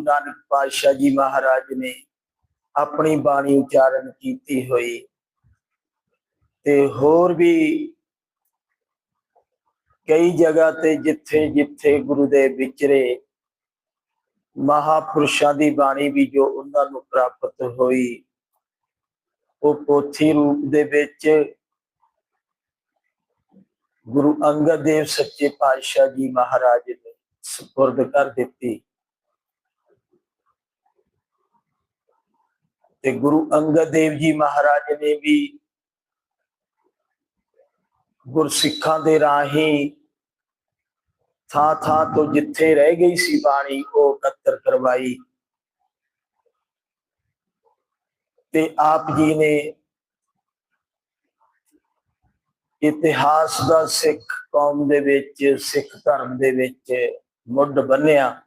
ਗੁਰੂ ਨਾਨਕ ਪਾਤਸ਼ਾਹ ਜੀ ਮਹਾਰਾਜ ਨੇ ਆਪਣੀ ਬਾਣੀ ਉਚਾਰਨ ਕੀਤੀ ਹੋਈ। ਤੇ ਹੋਰ ਵੀ ਕਈ ਜਗ੍ਹਾ ਤੇ ਜਿੱਥੇ ਜਿੱਥੇ ਗੁਰੂ ਦੇ ਵਿਚਰੇ ਮਹਾਪੁਰਸ਼ਾਂ ਦੀ ਬਾਣੀ ਵੀ ਜੋ ਉਹਨਾਂ ਨੂੰ ਪ੍ਰਾਪਤ ਹੋਈ, ਉਹ ਪੋਥੀ ਰੂਪ ਦੇ ਵਿੱਚ ਗੁਰੂ ਅੰਗਦ ਦੇਵ ਸੱਚੇ ਪਾਤਸ਼ਾਹ ਜੀ ਮਹਾਰਾਜ ਨੇ ਸਪੁਰਦ ਕਰ ਦਿੱਤੀ। ਤੇ ਗੁਰੂ ਅੰਗਦ ਦੇਵ ਜੀ ਮਹਾਰਾਜ ਨੇ ਵੀ ਗੁਰਸਿੱਖਾਂ ਦੇ ਰਾਹੀਂ ਥਾਂ ਥਾਂ ਤੋਂ ਜਿੱਥੇ ਰਹਿ ਗਈ ਸੀ ਬਾਣੀ, ਉਹ ਇਕੱਤਰ ਕਰਵਾਈ। ਤੇ ਆਪ ਜੀ ਨੇ ਇਤਿਹਾਸ ਦਾ ਸਿੱਖ ਕੌਮ ਦੇ ਵਿੱਚ, ਸਿੱਖ ਧਰਮ ਦੇ ਵਿੱਚ ਮੁੱਢ ਬੰਨਿਆ।